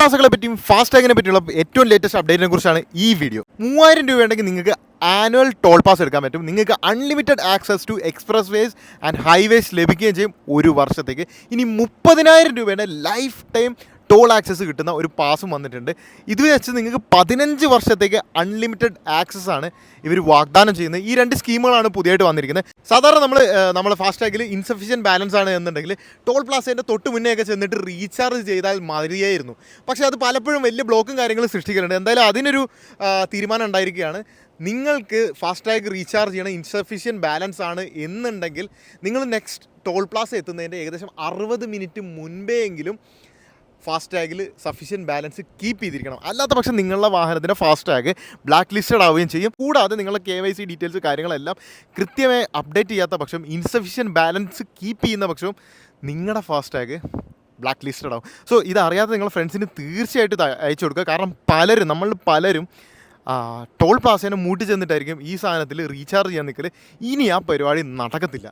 പ്ലാസകളെ പറ്റിയും ഫാസ്റ്റ് ടാഗിനെ പറ്റിയുള്ള ഏറ്റവും ലേറ്റസ്റ്റ് അപ്ഡേറ്റിനെ കുറിച്ചാണ് ഈ വീഡിയോ മൂവായിരം രൂപ ഉണ്ടെങ്കിൽ നിങ്ങൾക്ക് ആനുവൽ ടോൾ പാസ് എടുക്കാൻ പറ്റും. നിങ്ങൾക്ക് unlimited access to express ways and highways ലഭിക്കുകയും ചെയ്യും ഒരു വർഷത്തേക്ക്. ഇനി മുപ്പതിനായിരം രൂപയുടെ ലൈഫ് ടൈം ടോൾ ആക്സസ് കിട്ടുന്ന ഒരു പാസും വന്നിട്ടുണ്ട്. ഇത് വെച്ച് നിങ്ങൾക്ക് പതിനഞ്ച് വർഷത്തേക്ക് അൺലിമിറ്റഡ് ആക്സസ് ആണ് ഇവർ വാഗ്ദാനം ചെയ്യുന്നത്. ഈ രണ്ട് സ്കീമുകളാണ് പുതിയതായിട്ട് വന്നിരിക്കുന്നത്. സാധാരണ നമ്മൾ നമ്മൾ ഫാസ്ടാഗിൽ ഇൻസഫിഷ്യന്റ് ബാലൻസ് ആണ് എന്നുണ്ടെങ്കിൽ ടോൾ പ്ലാസേന്റെ തൊട്ട് മുന്നേ ഒക്കെ ചെന്നിട്ട് റീചാർജ് ചെയ്താൽ മതിയായിരുന്നു പക്ഷേ അത് പലപ്പോഴും വലിയ ബ്ലോക്കും കാര്യങ്ങളും സൃഷ്ടിക്കുന്നുണ്ട് എന്തായാലും അതിനൊരു തീരുമാനം ഉണ്ടായിരിക്കുകയാണ്. നിങ്ങൾക്ക് ഫാസ്ടാഗ് റീചാർജ് ചെയ്യണ ഇൻസഫിഷ്യൻ ബാലൻസ് ആണ് എന്നുണ്ടെങ്കിൽ നിങ്ങൾ നെക്സ്റ്റ് ടോൾ പ്ലാസ എത്തുന്നതിന്റെ ഏകദേശം അറുപത് മിനിറ്റ് മുൻപേ ഫാസ്ടാഗിൽ സഫീഷ്യന്റ് ബാലൻസ് കീപ്പ് ചെയ്തിരിക്കണം. അല്ലാത്ത പക്ഷം നിങ്ങളുടെ വാഹനത്തിന്റെ ഫാസ്ടാഗ് ബ്ലാക്ക് ലിസ്റ്റഡ് ആവുകയും ചെയ്യും. കൂടാതെ നിങ്ങളുടെ കെ വൈ സി ഡീറ്റെയിൽസ് കാര്യങ്ങളെല്ലാം കൃത്യമായി അപ്ഡേറ്റ് ചെയ്യാത്ത പക്ഷം ഇൻസഫിഷ്യന്റ് ബാലൻസ് കീപ്പ് ചെയ്യുന്ന പക്ഷവും നിങ്ങളുടെ ഫാസ്ടാഗ് ബ്ലാക്ക് ലിസ്റ്റഡ് ആവും. സോ ഇതറിയാതെ നിങ്ങളുടെ ഫ്രണ്ട്സിന് തീർച്ചയായിട്ടും അയച്ചു കൊടുക്കുക. കാരണം പലരും നമ്മൾ പലരും ടോൾ പ്ലാസേനെ മൂട്ടി ചെന്നിട്ടായിരിക്കും ഈ സാധനത്തിൽ റീചാർജ് ചെയ്യാൻ നിൽക്കൽ ഇനി ആ പരിപാടി നടക്കത്തില്ല.